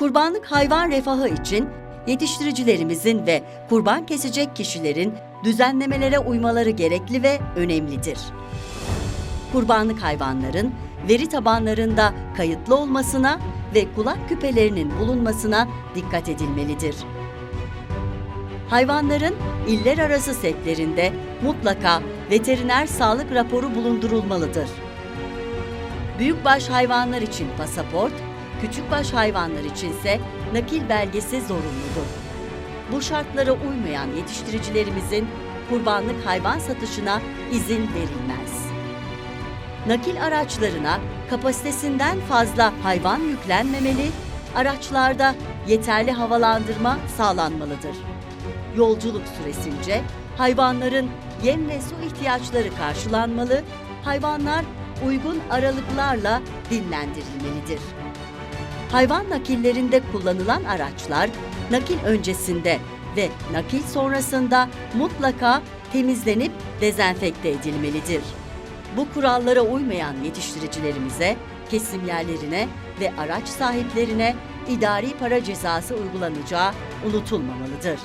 Kurbanlık hayvan refahı için yetiştiricilerimizin ve kurban kesecek kişilerin düzenlemelere uymaları gerekli ve önemlidir. Kurbanlık hayvanların veri tabanlarında kayıtlı olmasına ve kulak küpelerinin bulunmasına dikkat edilmelidir. Hayvanların iller arası setlerinde mutlaka veteriner sağlık raporu bulundurulmalıdır. Büyükbaş hayvanlar için pasaport, küçükbaş hayvanlar içinse nakil belgesi zorunludur. Bu şartlara uymayan yetiştiricilerimizin kurbanlık hayvan satışına izin verilmez. Nakil araçlarına kapasitesinden fazla hayvan yüklenmemeli, araçlarda yeterli havalandırma sağlanmalıdır. Yolculuk süresince hayvanların yem ve su ihtiyaçları karşılanmalı, hayvanlar uygun aralıklarla dinlendirilmelidir. Hayvan nakillerinde kullanılan araçlar nakil öncesinde ve nakil sonrasında mutlaka temizlenip dezenfekte edilmelidir. Bu kurallara uymayan yetiştiricilerimize, kesim yerlerine ve araç sahiplerine idari para cezası uygulanacağı unutulmamalıdır.